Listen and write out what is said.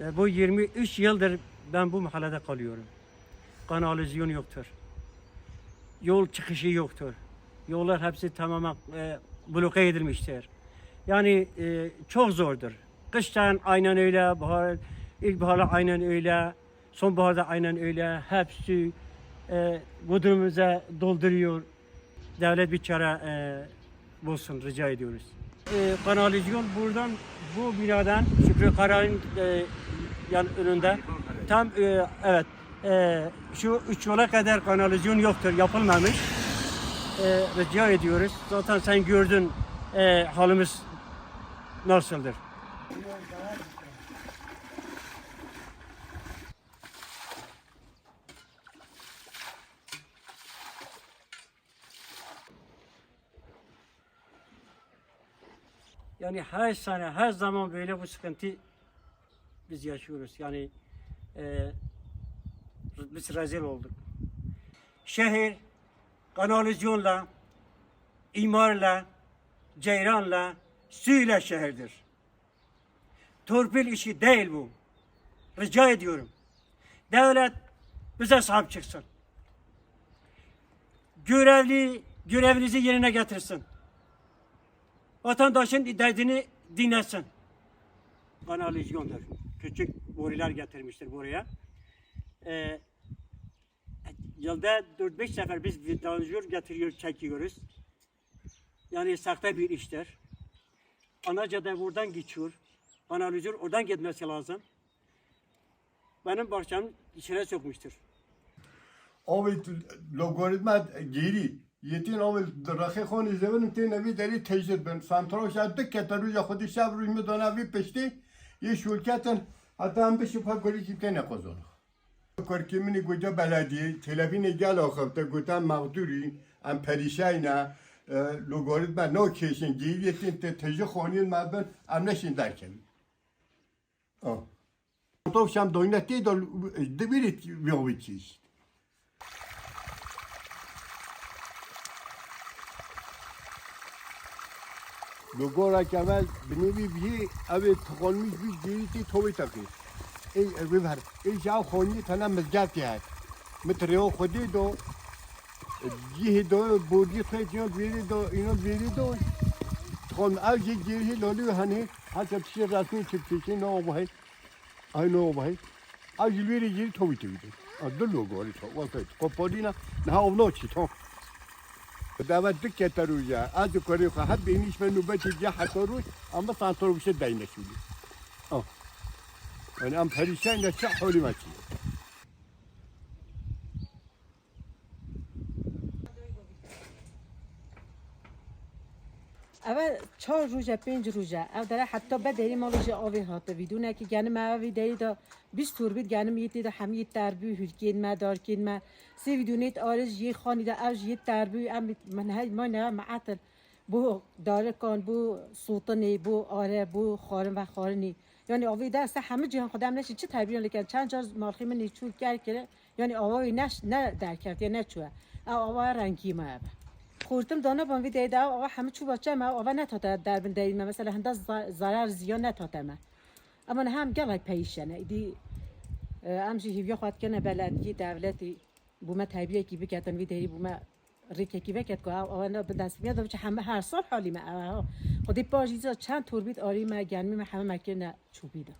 E, Bu 23 yıldır ben bu mahallede kalıyorum. Kanalizasyon yoktur. Yol çıkışı yoktur. Yollar hepsi tamamen e, bloke edilmiştir. Yani e, çok zordur. Kıştan aynen öyle, bahar, ilkbaharda aynen öyle, sonbaharda aynen öyle. Hepsi e, bu durumumuza dolduruyor. Devlet bir çare e, bulsun rica ediyoruz. E, kanalizasyon buradan bu binadan Şükrü Karay'ın e, yan önünde tam e, evet e, şu üç yola kadar kanalizasyon yoktur yapılmamış. E, rica ediyoruz. Zaten sen gördün e, halimiz nasıldır. Yani her sene, her zaman böyle bu sıkıntı biz yaşıyoruz. Yani e, biz rezil olduk. Şehir kanalizasyonla, imarla, ceyranla, suyla şehirdir. Torpil işi değil bu. Rica ediyorum. Devlet bize sahip çıksın. Görevli görevinizi yerine getirsin Vatandaşın derdini dinlesin. Analiz Kanalizyondur. Küçük borular getirmiştir buraya. Ee, yılda 4-5 sefer biz vidanjör getiriyoruz, çekiyoruz. Yani sakta bir iştir. Ana cadde buradan geçiyor. Kanalizör oradan gitmesi lazım. Benim bahçemin içine sokmuştur. Abi logaritma geri یتین آوی درخه خانی زبانم تی نوی داری تجربه بن سانتراش از دک کتر روی خودی شب روی میدانه وی پشتی یه شولکتن حتی هم بشه پا گلی که تی نقضان کارکیمینی گوجا بلدیه تلفین گل آخفته گوتن مغدوری ام پریشاینا لوگاریتم نو کشن گیری یتین تی تجربه خانی مبن ام نشین درکن آه تو شم دوینتی دو دبیریت بیاوی چیست لوگورا که اول بنوی بی اوی تقالمیش بی جیریتی توی تکی ای اوی بر ای جاو خونی تنم مزگاتی هست متر ریو خودی دو جیه دو بودی خیلی اینا بیری دو اینا بیری دو تقالم او جی جیری لالی هنی حتی تشی رسمی چی پیشی نو بایی ay no bhai a jilveri jiri thobi tu de a do logo ri tho wa kai ko podina na o no chi tho da va dik ke taru ya a do kore kha ha be nish menu ba chi ja ha toru amma اول چهار روزه پنج روزه او داره حتی به دری مالش آوی هاته ویدونه که گنم. اوی دری دا بیست تور بید گنم. یتی دا همی تربی هلکین ما دارکین ما. سی ویدونیت آرز یه خانی دا اوج یه تربی ام من های ما نه معطل بو داره کن بو سلطنی بو آره بو خارن و خارنی. یعنی آوی دست همه جهان خودم نشی چه تربیان لکن چند جار مالخی من نیچول کرد که یعنی آوای نش نه در کرد یا نه چوه او رنگی ما خوردم دانه بان ویدیو دا آقا همه چوب بچه ما آقا نتاته در بین دیل ما مثلا هنده ضرر زیان نتاته ما. اما هم گلای پیشنه ایدی امشی هیویا خواهد کنه بلدی دولتی بوما تایبیه کی بکتن ویدیو بوما ریکه کی بکت که آقا نه به دست میاد بچه همه هر سال حالی ما خودی باجیزا چند توربید آری ما گرمی ما همه مکنه چوبیده.